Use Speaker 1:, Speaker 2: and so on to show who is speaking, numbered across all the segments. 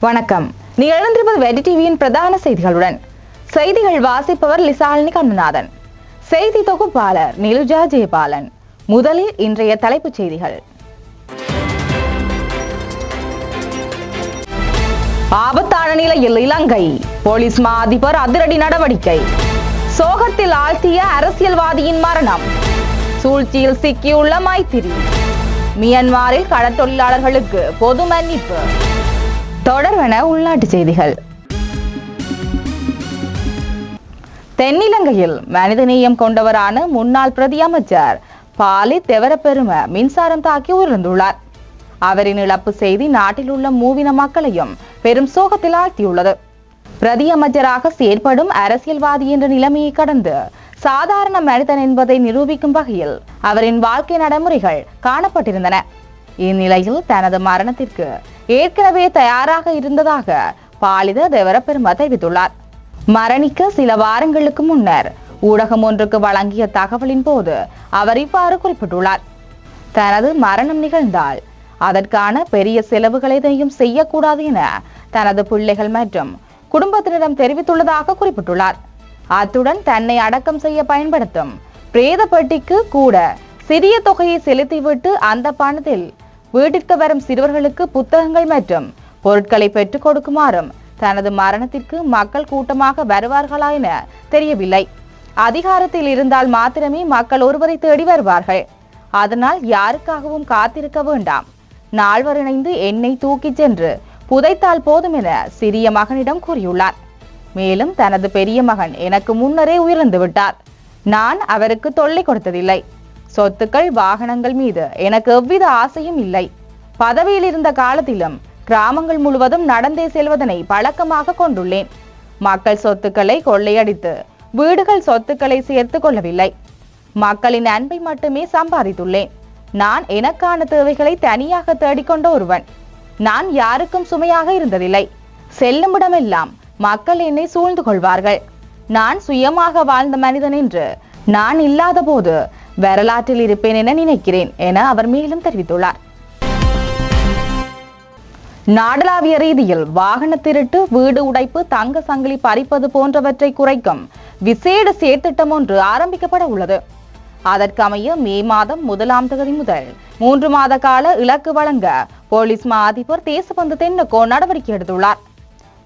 Speaker 1: வணக்கம். நீங்கள் இணைந்திருப்பது வெடி டிவியின் பிரதான செய்திகளுடன். செய்திகள் வாசிப்பவர் லிசாலினி கண்ணநாதன் செய்தி தொகுப்பாளர் நிலுஜா ஜெயபாலன். முதலில் இன்றைய தலைப்புச் செய்திகள். ஆபத்தான நிலையில் இலங்கை. போலீஸ் மா அதிபர் அதிரடி நடவடிக்கை. சோகத்தில் ஆழ்த்திய அரசியல்வாதியின் மரணம். சூழ்ச்சியில் சிக்கியுள்ள மைத்திரி. மியன்மாரில் கடற்தொழிலாளர்களுக்கு பொது மன்னிப்பு. தொடர்வன உள்நாட்டு செய்திகள். தென்னிலங்கையில் மனிதநேயம் கொண்டவரான முன்னாள் பிரதி அமைச்சர் பாலி தெவரப்பெரும மின்சாரம் தாக்கி உயிரிழந்துள்ளார். அவரின் இழப்பு செய்தி நாட்டில் உள்ள மூவின மக்களையும் பெரும் சோகத்தில் ஆழ்த்தியுள்ளது. பிரதி அமைச்சராக செயற்படும் அரசியல்வாதி என்ற நிலைமையை கடந்து சாதாரண மனிதன் என்பதை நிரூபிக்கும் வகையில் அவரின் வாழ்க்கை நடைமுறைகள் காணப்பட்டிருந்தன. இந்நிலையில் தனது மரணத்திற்கு ஏற்கனவே தயாராக இருந்ததாக பாலித தேவரப்பெரும தெரிவித்துள்ளார். மரணிக்க சில வாரங்களுக்கு முன்னர் ஊடகம் ஒன்றுக்கு வழங்கிய தகவலின் போது அவர் இவ்வாறு குறிப்பிட்டுள்ளார். தனது மரணம் நிகழ்ந்தால் அதற்கான பெரிய செலவுகள் எதையும் செய்யக்கூடாது என தனது பிள்ளைகள் மற்றும் குடும்பத்தினரிடம் தெரிவித்துள்ளதாக குறிப்பிட்டுள்ளார். அத்துடன் தன்னை அடக்கம் செய்ய பயன்படுத்தும் பிரேத பெட்டிக்கு கூட சிறிய தொகையை செலுத்திவிட்டு அந்த பணத்தில் வீட்டிற்கு வரும் சிறுவர்களுக்கு புத்தகங்கள் மற்றும் பொருட்களை பெற்றுக் கொடுக்குமாறும் தனது மரணத்திற்கு மக்கள் கூட்டமாக வருவார்களா என தெரியவில்லை. அதிகாரத்தில் இருந்தால் மாத்திரமே மக்கள் ஒருவரை தேடி வருவார்கள். அதனால் யாருக்காகவும் காத்திருக்க வேண்டாம். நால்வர் இணைந்து என்னை தூக்கிச் சென்று புதைத்தால் போதும் என சிறிய மகனிடம் கூறியுள்ளார். மேலும் தனது பெரிய மகன் எனக்கு முன்னரே உயிரிழந்து விட்டார். நான் அவருக்கு தொல்லை கொடுத்ததில்லை. சொத்துக்கள் வாகனங்கள் மீது. எனக்கு எவ்வித ஆசையும் இல்லை. பதவியில் இருந்த காலத்திலும் கிராமங்கள் முழுவதும் நடந்தே செல்வதனை பழக்கமாக கொண்டுள்ளேன். மக்கள் சொத்துக்களை கொள்ளையடித்து வீடுகள் சொத்துக்களை சேர்த்து கொள்ளவில்லை. மக்களின் அன்பை மட்டுமே சம்பாதித்துள்ளேன். நான் எனக்கான தேவைகளை தனியாக தேடிக்கொண்ட ஒருவன். நான் யாருக்கும் சுமையாக இருந்ததில்லை. செல்லுமிடமெல்லாம் மக்கள் என்னை சூழ்ந்து கொள்வார்கள். நான் சுயமாக வாழ்ந்த மனிதன் என்று நான் இல்லாத போது வரலாற்றில் இருப்பேன் என நினைக்கிறேன் என அவர் மேலும் தெரிவித்துள்ளார். நாடளாவிய ரீதியில் வாகன திருட்டு வீடு உடைப்பு தங்க சங்கிலி பறிப்பது போன்றவற்றை குறைக்கும் விசேட செயற்திட்டம் ஒன்று ஆரம்பிக்கப்பட உள்ளது. அதற்கமைய மே மாதம் முதலாம் தேதி முதல் மூன்று மாத கால இலக்கு வழங்க போலீஸ் மா அதிபர் தேசபந்து தென்னக்கோ நடவடிக்கை எடுத்துள்ளார்.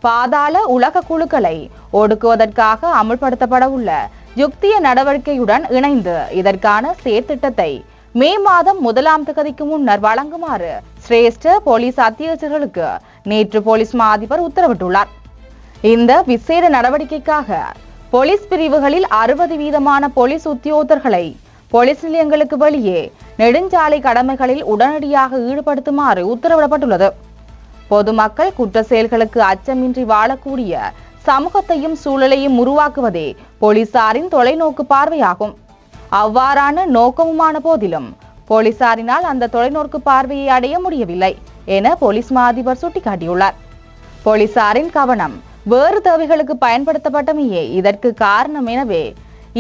Speaker 1: பாதாள உலக குழுக்களை ஒடுக்குவதற்காக அமுல்படுத்தப்பட உள்ள யுக்திய நடவடிக்கையுடன் இணைந்து இதற்கான செயற்திட்டத்தை மே மாதம் முதலாம் தகுதிக்கு முன்னர் வழங்குமாறு சிரேஷ்ட போலீஸ் அத்தியட்சர்களுக்கு நேற்று போலீஸ் மா அதிபர் உத்தரவிட்டுள்ளார். இந்த விசேட நடவடிக்கைக்காக போலீஸ் பிரிவுகளில் அறுபது வீதமான போலீஸ் உத்தியோகத்தர்களை போலீஸ் நிலையங்களுக்கு வெளியே நெடுஞ்சாலை கடமைகளில் உடனடியாக ஈடுபடுத்துமாறு உத்தரவிடப்பட்டுள்ளது. பொதுமக்கள் குற்ற செயல்களுக்கு அச்சமின்றி வாழக்கூடிய சமூகத்தையும் சூழலையும் உருவாக்குவதே போலீசாரின் தொலைநோக்கு பார்வையாகும். அவ்வாறான நோக்கமுமான போதிலும் போலீசாரினால் அந்த தொலைநோக்கு பார்வையை அடைய முடியவில்லை என போலீஸ் மா அதிபர் சுட்டிக்காட்டியுள்ளார். போலீசாரின் கவனம் வேறு தேவைகளுக்கு பயன்படுத்தப்பட்டமையே இதற்கு காரணம் எனவே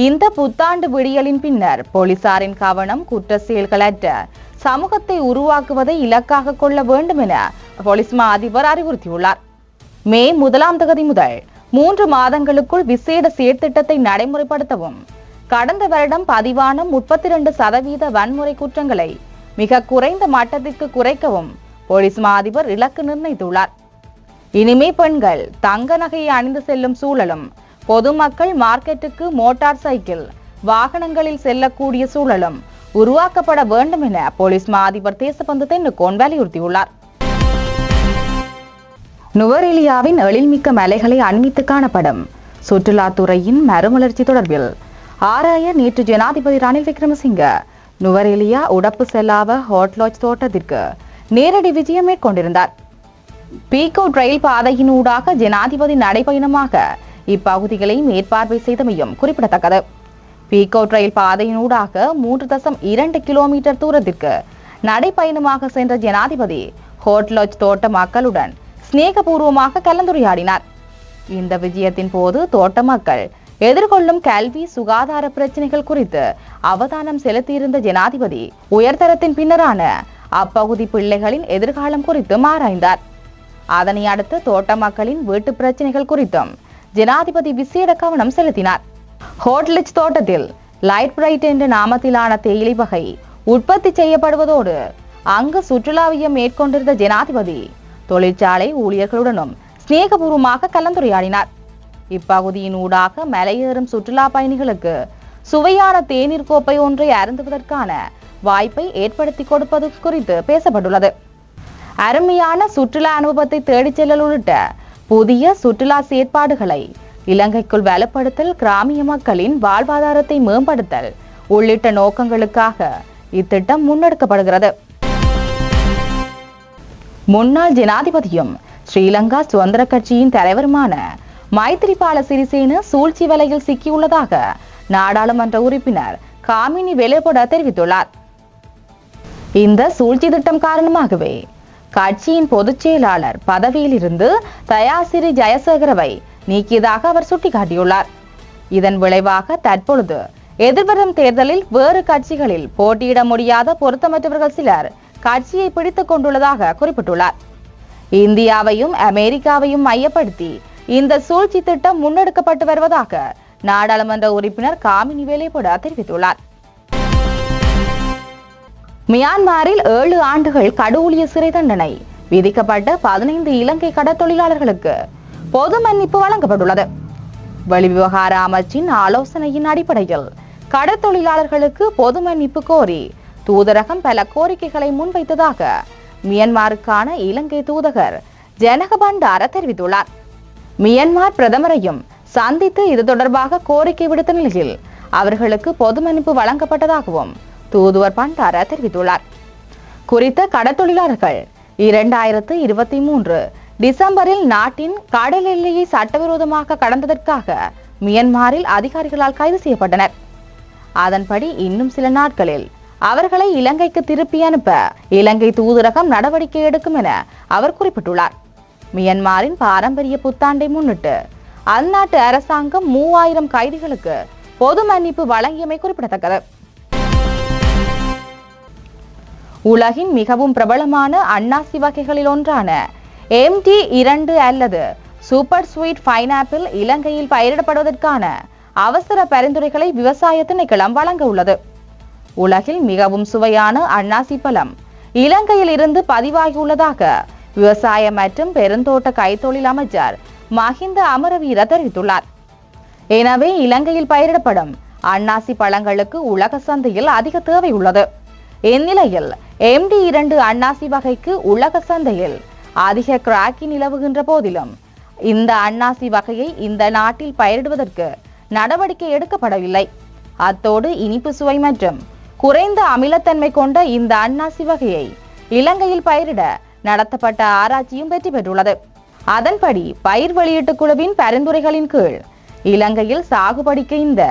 Speaker 1: இந்த புத்தாண்டு விடியலின் பின்னர் போலீசாரின் கவனம் குற்ற செயல்களற்ற சமூகத்தை உருவாக்குவதை இலக்காக கொள்ள வேண்டும் என போலீஸ் மா அதிபர் அறிவுறுத்தியுள்ளார். மே முதலாம் தகுதி முதல் மூன்று மாதங்களுக்குள் விசேட சீர்திட்டத்தை நடைமுறைப்படுத்தவும். கடந்த வருடம் பதிவான முப்பத்தி இரண்டு சதவீத வன்முறை குற்றங்களை மிக குறைந்த மட்டத்திற்கு குறைக்கவும் போலீஸ் மா அதிபர் இலக்கு நிர்ணயித்துள்ளார். இனிமே பெண்கள் தங்க நகையை அணிந்து செல்லும் சூழலும் பொதுமக்கள் மார்க்கெட்டுக்கு மோட்டார் சைக்கிள் வாகனங்களில் செல்லக்கூடிய சூழலும் உருவாக்கப்பட வேண்டும் என போலீஸ் மா அதிபர் தேசபந்து தென்னுகோன் வலியுறுத்தியுள்ளார். நுவரெலியாவின் எழில்மிக்க மலைகளை அண்மித்து காணப்படும். சுற்றுலாத்துறையின் மறுமலர்ச்சி தொடர்பில் ஆராய நேற்று ஜனாதிபதி ரணில் விக்ரமசிங்க நுவரெலியா உடப்பு செல்லாவ ஹோட்லாஜ் தோட்டத்திற்கு நேரடி விஜயம் மேற்கொண்டிருந்தார். பீகோட் ரயில் பாதையினூடாக ஜனாதிபதி நடைபயணமாக இப்பகுதிகளை மேற்பார்வை செய்தமையும் குறிப்பிடத்தக்கது. பீகோட் ரயில் பாதையினூடாக மூன்று தசம் இரண்டு கிலோமீட்டர் தூரத்திற்கு நடைப்பயணமாக சென்ற ஜனாதிபதி ஹோட்லாஜ் தோட்ட மக்களுடன் சிநேகபூர்வமாக கலந்துரையாடினார். இந்த விஜயத்தின் போது தோட்ட மக்கள் எதிர்கொள்ளும் கல்வி சுகாதார பிரச்சனைகள் குறித்து அவதானம் செலுத்தியிருந்த ஜனாதிபதி உயர்தரத்தின் பின்னரான அப்பகுதி பிள்ளைகளின் எதிர்காலம் குறித்து ஆராய்ந்தார். அதனை அடுத்து தோட்ட மக்களின் வீட்டு பிரச்சனைகள் குறித்தும் ஜனாதிபதி விசேட கவனம் செலுத்தினார். ஹோட்லிச் தோட்டத்தில் லைட் பிரைட் என்ற நாமத்திலான தேயிலை வகை உற்பத்தி செய்யப்படுவதோடு அங்கு சுற்றுலாவியம் மேற்கொண்டிருந்த ஜனாதிபதி தொழிற்சாலை ஊழியர்களுடனும் சிநேகபூர்வமாக கலந்துரையாடினார். இப்பகுதியின் ஊடாக மலையேறும் சுற்றுலா பயணிகளுக்கு சுவையான தேநீர் கோப்பை ஒன்றை அருந்துவதற்கான வாய்ப்பை ஏற்படுத்தி கொடுப்பது குறித்து பேசப்பட்டுள்ளது. அருமையான சுற்றுலா அனுபவத்தை தேடிச் செல்லல் உள்ளிட்ட புதிய சுற்றுலா செயற்பாடுகளை இலங்கைக்குள் வலுப்படுத்தல் கிராமிய மக்களின் வாழ்வாதாரத்தை மேம்படுத்தல் உள்ளிட்ட நோக்கங்களுக்காக இத்திட்டம் முன்னெடுக்கப்படுகிறது. முன்னாள் ஜனாதிபதியும் ஸ்ரீலங்கா சுதந்திர கட்சியின் தலைவருமான மைத்திரிபால சிறிசேன சூழ்ச்சி வலையில் சிக்கியுள்ளதாக நாடாளுமன்ற உறுப்பினர் காமினி வெலேபொட தெரிவித்துள்ளார். இந்த சூழ்ச்சி திட்டம் காரணமாகவே கட்சியின் பொதுச் செயலாளர் பதவியிலிருந்து தயாசிரி ஜெயசேகரவை நீக்கியதாக அவர் சுட்டிக்காட்டியுள்ளார். இதன் விளைவாக தற்பொழுது எதிர்வரும் தேர்தலில் வேறு கட்சிகளில் போட்டியிட முடியாத பொருத்தமற்றவர்கள் சிலர் கட்சியை பிடித்துக் கொண்டுள்ளதாக குறிப்பிட்டுள்ளார். இந்தியாவையும் அமெரிக்காவையும் மையப்படுத்தி இந்த சூழ்ச்சி திட்டம் முன்னெடுக்கப்பட்டு வருவதாக நாடாளுமன்ற உறுப்பினர் காமினி வேலைப்பட தெரிவித்துள்ளார். மியான்மரில் ஏழு ஆண்டுகள் கடூழிய சிறை தண்டனை விதிக்கப்பட்ட பதினைந்து இலங்கை கடற்தொழிலாளர்களுக்கு பொது மன்னிப்பு வழங்கப்பட்டுள்ளது. வெளிவிவகார அமைச்சின் ஆலோசனையின் அடிப்படையில் கடற்தொழிலாளர்களுக்கு பொது மன்னிப்பு கோரி தூதரகம் பல கோரிக்கைகளை முன்வைத்ததாக மியன்மாருக்கான இலங்கை தூதகர் ஜனகபண்டார தெரிவித்துள்ளார். மியன்மார் பிரதமரையும் சந்தித்து இது தொடர்பாக கோரிக்கை விடுத்த நிலையில் அவர்களுக்கு பொது மன்னிப்பு வழங்கப்பட்டதாகவும் தூதுவர் பண்டார தெரிவித்துள்ளார். குறித்த கடற்தொழிலாளர்கள் இரண்டாயிரத்து இருபத்தி மூன்று டிசம்பரில் நாட்டின் கடல் எல்லையை சட்டவிரோதமாக கடந்ததற்காக மியன்மாரில் அதிகாரிகளால் கைது செய்யப்பட்டனர். அதன்படி இன்னும் சில நாட்களில் அவர்களை இலங்கைக்கு திருப்பி அனுப்ப இலங்கை தூதரகம் நடவடிக்கை எடுக்கும் என அவர் குறிப்பிட்டுள்ளார். மியன்மாரின் பாரம்பரிய புத்தாண்டை முன்னிட்டு அந்நாட்டு அரசாங்கம் மூவாயிரம் கைதிகளுக்கு பொது மன்னிப்பு வழங்கியமை குறிப்பிடத்தக்கது. உலகின் மிகவும் பிரபலமான அன்னாசி வகைகளில் ஒன்றான எம்டி இரண்டு அல்லது சூப்பர் ஸ்வீட் பைனாப்பிள் இலங்கையில் பயிரிடப்படுவதற்கான அவசர பரிந்துரைகளை விவசாய திணைக்களம் வழங்க உள்ளது. உலகில் மிகவும் சுவையான அன்னாசி பழம். இலங்கையில் இருந்து பதிவாகியுள்ளதாக விவசாய மற்றும் பெருந்தோட்ட கைத்தொழில் அமைச்சர் மஹிந்த அமரவீர தெரிவித்துள்ளார். எனவே இலங்கையில் பயிரிடப்படும் அன்னாசி பழங்களுக்கு உலக சந்தையில் அதிக தேவை உள்ளது. இந்நிலையில் எம்டி இரண்டு அன்னாசி வகைக்கு உலக சந்தையில் அதிக கிராக்கி நிலவுகின்ற போதிலும் இந்த அன்னாசி வகையை இந்த நாட்டில் பயிரிடுவதற்கு நடவடிக்கை எடுக்கப்படவில்லை. அத்தோடு இனிப்பு சுவை மற்றும் குறைந்த அமிலத்தன்மை கொண்ட இந்த அன்னாசி வகையை இலங்கையில் பயிரிட நடத்தப்பட்ட ஆராய்ச்சியும் வெற்றி பெற்றுள்ளது. அதன்படி பயிர் வெளியீட்டு குழுவின் பரிந்துரைகளின் கீழ் இலங்கையில் சாகுபடிக்கு இந்த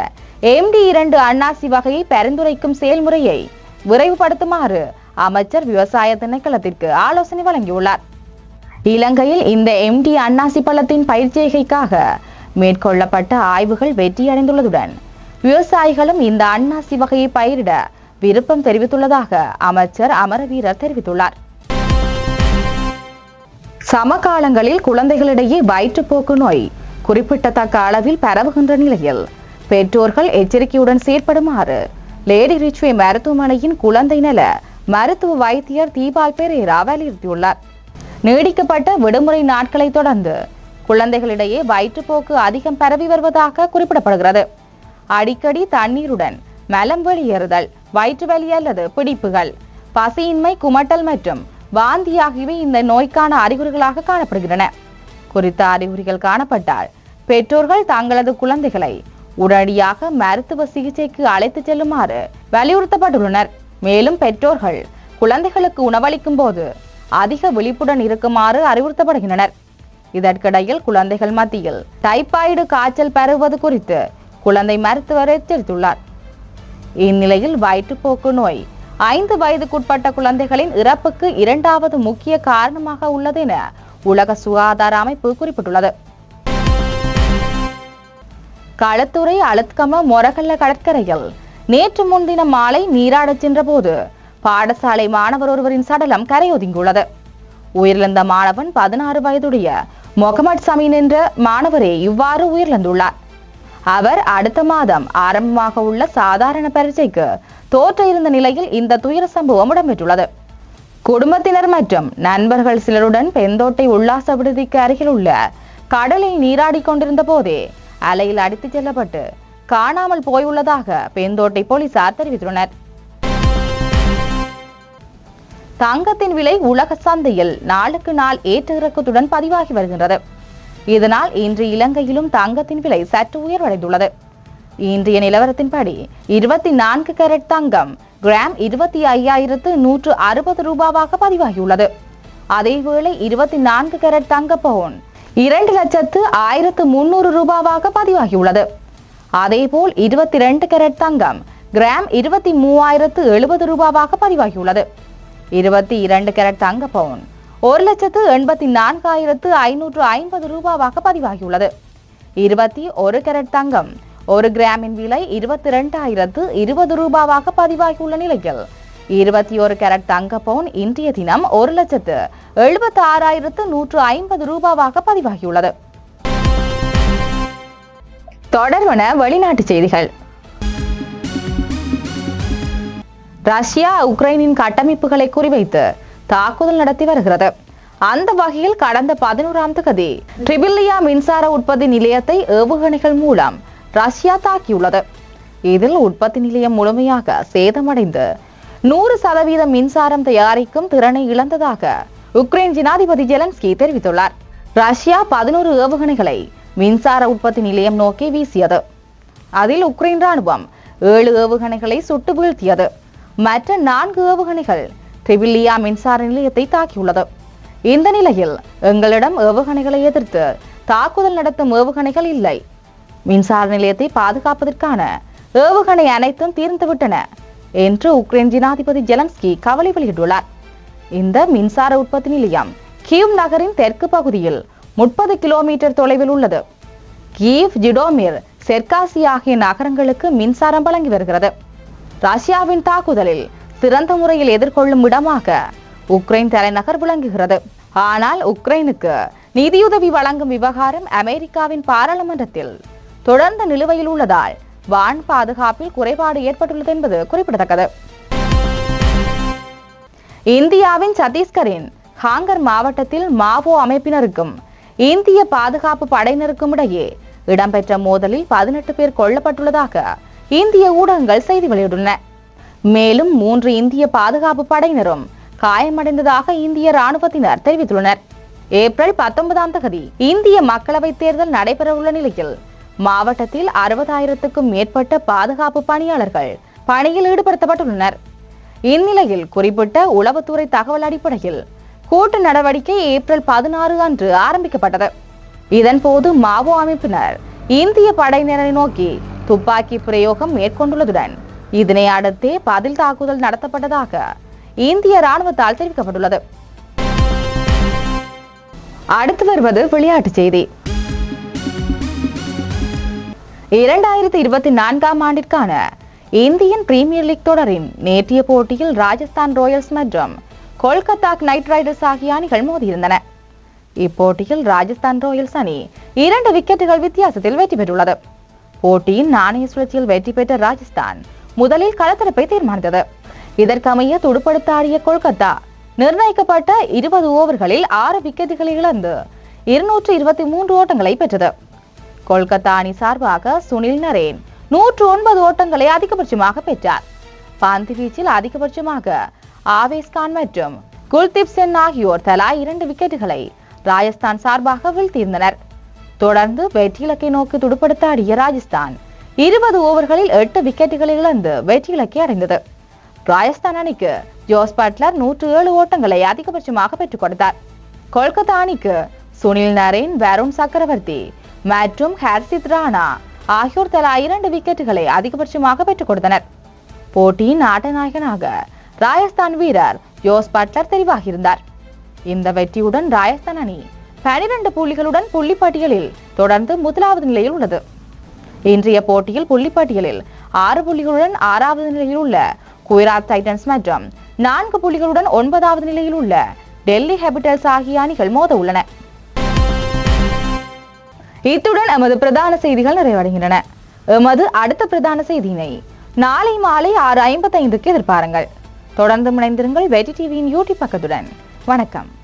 Speaker 1: எம்டி இரண்டு அன்னாசி வகையை பரிந்துரைக்கும் செயல்முறையை விரைவுபடுத்துமாறு அமைச்சர் விவசாய திணைக்களத்திற்கு ஆலோசனை வழங்கியுள்ளார். இலங்கையில் இந்த எம்டி அன்னாசி பழத்தின் பயிர்ச்செய்கைக்காக மேற்கொள்ளப்பட்ட ஆய்வுகள் வெற்றியடைந்துள்ளதுடன் விவசாயிகளும் இந்த அன்னாசி வகையை பயிரிட விருப்பம் தெரிவித்துள்ளதாக அமைச்சர் அமரவீரர் தெரிவித்துள்ளார். சமகாலங்களில் குழந்தைகளிடையே வயிற்றுப்போக்கு நோய் குறிப்பிடத்தக்க அளவில் பரவுகின்ற நிலையில் பெற்றோர்கள் எச்சரிக்கையுடன் செயற்படுமாறு லேடி ரிச்வே மருத்துவமனையின் குழந்தை நல மருத்துவ வைத்தியர் தீபால் பெரேரா வலியுறுத்தியுள்ளார். நீடிக்கப்பட்ட விடுமுறை நாட்களை தொடர்ந்து குழந்தைகளிடையே வயிற்றுப்போக்கு அதிகம் பரவி வருவதாக குறிப்பிடப்படுகிறது. அடிக்கடி தண்ணீருடன் மலம் வெளியேறுதல் வயிற்றுவலி அல்லது பிடிப்புகள். பசியின்மை குமட்டல் மற்றும் வாந்தி ஆகியவை இந்த நோய்க்கான அறிகுறிகளாக காணப்படுகின்றன. குறித்த அறிகுறிகள் காணப்பட்டால் பெற்றோர்கள் தங்களது குழந்தைகளை உடனடியாக மருத்துவ சிகிச்சைக்கு அழைத்துச் செல்லுமாறு வலியுறுத்தப்பட்டுள்ளனர். மேலும் பெற்றோர்கள் குழந்தைகளுக்கு உணவளிக்கும் போது அதிக விழிப்புடன் இருக்குமாறு அறிவுறுத்தப்படுகின்றனர். இதற்கிடையில் குழந்தைகள் மத்தியில் டைபாய்டு காய்ச்சல் பரவுவது குறித்து குழந்தை மருத்துவர் எச்சரித்துள்ளார். இந்நிலையில் வயிற்றுப்போக்கு நோய். ஐந்து வயதுக்குட்பட்ட குழந்தைகளின் இறப்புக்கு இரண்டாவது முக்கிய காரணமாக உள்ளது என உலக சுகாதார அமைப்பு குறிப்பிட்டுள்ளது. களத்துறை அழுத்கம மொரகல்ல கடற்கரையில் நேற்று முன்தினம் மாலை நீராடச் சென்றபோது பாடசாலை மாணவர் ஒருவரின் சடலம் கரையொதுங்கியுள்ளது. உயிரிழந்த மாணவன் பதினாறு வயதுடைய முகமது சமீன் என்ற மாணவரே இவ்வாறு உயிரிழந்துள்ளார். அவர் அடுத்த மாதம் ஆரம்பமாக உள்ள சாதாரண பரீட்சைக்கு தோற்ற இருந்த நிலையில் இந்த துயர சம்பவம் இடம்பெற்றுள்ளது. குடும்பத்தினர் மற்றும் நண்பர்கள் சிலருடன் பெந்தோட்டை உல்லாச விடுதிக்கு அருகில் உள்ள கடலில் நீராடிக் கொண்டிருந்த போதே அலையில் அடித்துச் செல்லப்பட்டு காணாமல் போயுள்ளதாக பெந்தோட்டை போலீசார் தெரிவித்துள்ளனர். தங்கத்தின் விலை உலக சந்தையில் நாளுக்கு நாள் ஏற்ற இறக்கத்துடன் பதிவாகி வருகின்றது. இதனால் இன்று இலங்கையிலும் தங்கத்தின் விலை சற்று உயர்வடைந்துள்ளது. இன்றைய நிலவரத்தின்படி இருபத்தி நான்கு கேரட் தங்கம் கிராம் இருபத்தி ஐயாயிரத்து நூற்று அறுபது ரூபாவாக பதிவாகியுள்ளது. அதேவேளை இருபத்தி நான்கு கேரட் தங்க பவுன் இரண்டு லட்சத்து ஆயிரத்து முன்னூறு ரூபாவாக பதிவாகியுள்ளது. அதேபோல் இருபத்தி ரெண்டு கேரட் தங்கம் கிராம் இருபத்தி மூவாயிரத்து எழுபது ரூபாவாக பதிவாகியுள்ளது. இருபத்தி இரண்டு கேரட் தங்க பவுன் ஒரு லட்சத்து எண்பத்தி நான்காயிரத்து ஐநூற்று ஐம்பது ரூபாவாக பதிவாகியுள்ளது. இருபத்தி ஒரு கேரட் தங்கம் ஒரு கிராமின் விலை இருபத்தி ரெண்டாயிரத்து இருபது ரூபாவாக பதிவாகியுள்ள நிலையில் இருபத்தி ஒரு கேரட் தங்க பவுன் இன்றைய தினம் ஒரு லட்சத்து எழுபத்தி ஆறாயிரத்து நூற்று ஐம்பது ரூபாவாக பதிவாகியுள்ளது. தொடர்வன வெளிநாட்டு செய்திகள். ரஷ்யா உக்ரைனின் கட்டமைப்புகளை குறிவைத்து தாக்குதல் நடத்தி வருகிறது. அந்த வகையில் கடந்த பதினோராம் தேதி ட்ரிபில்லியா மின்சார உற்பத்தி நிலையத்தை ஏவுகணைகள் மூலம் ரஷ்யா தாக்கியுள்ளது. இதில் உற்பத்தி நிலையம் முழுமையாக சேதமடைந்து நூறு சதவீத மின்சாரம் தயாரிக்கும் திறனை இழந்ததாக உக்ரைன் ஜனாதிபதி ஜெலன்ஸ்கி தெரிவித்துள்ளார். ரஷ்யா பதினோரு ஏவுகணைகளை மின்சார உற்பத்தி நிலையம் நோக்கி வீசியது. அதில் உக்ரைன் ராணுவம் ஏழு ஏவுகணைகளை சுட்டு வீழ்த்தியது மற்ற நான்கு ஏவுகணைகள் ட்ரிபில்லியா மின்சார நிலையத்தை தாக்கியுள்ளது. இந்த நிலையில் எங்களிடம் ஏவுகணைகளை எதிர்த்து தாக்குதல் நடத்தும் ஏவுகணைகள் இல்லை. மின்சார நிலையத்தை பாதுகாப்பதற்கான ஏவுகணை அனைத்தும் தீர்ந்துவிட்டன என்று உக்ரைன் ஜனாதிபதி ஜெலன்ஸ்கி கவலை வெளியிட்டுள்ளார். இந்த மின்சார உற்பத்தி நிலையம் கீவ் நகரின் தெற்கு பகுதியில் முப்பது கிலோமீட்டர் தொலைவில் உள்ளது. கீவ் ஜிடோமிர் செர்காசி ஆகிய நகரங்களுக்கு மின்சாரம் வழங்கி வருகிறது. ரஷ்யாவின் தாக்குதலில் சிறந்த முறையில் எதிர்கொள்ளும் இடமாக உக்ரைன் தலைநகர் விளங்குகிறது. ஆனால் உக்ரைனுக்கு நிதியுதவி வழங்கும் விவகாரம் அமெரிக்காவின் பாராளுமன்றத்தில் தொடர்ந்து நிலுவையில் உள்ளதால் வான் பாதுகாப்பில் குறைபாடு ஏற்பட்டுள்ளது என்பது குறிப்பிடத்தக்கது. இந்தியாவின் சத்தீஸ்கரின் ஹாங்கர் மாவட்டத்தில் மாவோ அமைப்பினருக்கும் இந்திய பாதுகாப்பு படையினருக்கும் இடையே இடம்பெற்ற மோதலில் பதினெட்டு பேர் கொல்லப்பட்டுள்ளதாக இந்திய ஊடகங்கள் செய்தி வெளியிட்டுள்ளன. மேலும் மூன்று இந்திய பாதுகாப்பு படையினரும் காயமடைந்ததாக இந்திய ராணுவத்தினர் தெரிவித்துள்ளனர். ஏப்ரல் பத்தொன்பதாம் தேதி இந்திய மக்களவைத் தேர்தல் நடைபெறவுள்ள நிலையில் மாவட்டத்தில் அறுபதாயிரத்துக்கும் மேற்பட்ட பாதுகாப்பு பணியாளர்கள் பணியில் ஈடுபடுத்தப்பட்டுள்ளனர். இந்நிலையில் குறிப்பிட்ட உளவுத்துறை தகவல் அடிப்படையில் கூட்டு நடவடிக்கை ஏப்ரல் பதினாறு அன்று ஆரம்பிக்கப்பட்டது. இதன்போது மாவோ அமைப்பினர் இந்திய படையினரை நோக்கி துப்பாக்கி பிரயோகம் மேற்கொண்டுள்ளதுடன் இதனை அடுத்தே பதில் தாக்குதல் நடத்தப்பட்டதாக இந்திய ராணுவத்தால் தெரிவிக்கப்பட்டுள்ளது. அடுத்து வருவது விளையாட்டுச் செய்தி. இரண்டாயிரத்தி இருபத்தி நான்காம் ஆண்டிற்கான இந்தியன் பிரீமியர் லீக் தொடரின் நேற்றைய போட்டியில் ராஜஸ்தான் ராயல்ஸ் மற்றும் கொல்கத்தா நைட் ரைடர்ஸ் ஆகிய அணிகள் மோதியிருந்தன. இப்போட்டியில் ராஜஸ்தான் ராயல்ஸ் அணி இரண்டு விக்கெட்டுகள் வித்தியாசத்தில் வெற்றி பெற்றுள்ளது. போட்டியின் நாணய சுழற்சியில் வெற்றி பெற்ற ராஜஸ்தான் முதலில் களத்தரப்பை தீர்மானித்தது. இதற்கமைய துடுப்படுத்த ஆடிய கொல்கத்தா நிர்ணயிக்கப்பட்ட இருபது ஓவர்களில் ஆறு விக்கெட்டுகளை இழந்து இருநூற்று இருபத்தி மூன்று ஓட்டங்களை பெற்றது. கொல்கத்தா அணி சார்பாக சுனில் நரேன் நூற்று ஒன்பது ஓட்டங்களை அதிகபட்சமாக பெற்றார். பந்து வீச்சில் அதிகபட்சமாக ஆவேஸ் கான் மற்றும் குல்தீப் சென் ஆகியோர் தலா இரண்டு விக்கெட்டுகளை ராஜஸ்தான் சார்பாக வீழ்த்தியிருந்தனர். தொடர்ந்து வெற்றி இலக்கை நோக்கி துடுப்படுத்த ஆடிய ராஜஸ்தான் இருபது ஓவர்களில் எட்டு விக்கெட்டுகளை இழந்து வெற்றி இலக்கை அடைந்தது. ராஜஸ்தான் அணிக்கு ஜோஸ் பட்லர் நூற்று ஏழு ஓட்டங்களை அதிகபட்சமாக பெற்றுக் கொடுத்தார். கொல்கத்தா அணிக்கு சுனில் நரேன் வருண் சக்கரவர்த்தி மற்றும் ஹர்ஷித் ராணா ஆகியோர் தலா இரண்டு விக்கெட்டுகளை அதிகபட்சமாக பெற்றுக் கொடுத்தனர். போட்டியின் ஆட்டநாயகனாக ராஜஸ்தான் வீரர் ஜோஸ் பட்லர் தெரிவாகியிருந்தார். இந்த வெற்றியுடன் ராஜஸ்தான் அணி பனிரெண்டு புள்ளிகளுடன் புள்ளிப்பட்டியலில் தொடர்ந்து முதலாவது நிலையில் உள்ளது. இன்றைய போட்டியில் புள்ளிப்பட்டியலில் ஆறு புள்ளிகளுடன் ஆறாவது நிலையில் உள்ள குஜராத் டைட்டன்ஸ் மற்றும் நான்கு புள்ளிகளுடன் ஒன்பதாவது நிலையில் உள்ள டெல்லி ஹேபிட்டல்ஸ் ஆகிய அணிகள் மோத உள்ளன இத்துடன் எமது பிரதான செய்திகள் நிறைவடைகின்றன. எமது அடுத்த பிரதான செய்தியினை நாளை மாலை ஆறு ஐம்பத்தைந்துக்கு எதிர்பாருங்கள். தொடர்ந்து இணைந்திருங்கள் வெற்றி டிவியின் யூடியூப் பக்கத்துடன். வணக்கம்.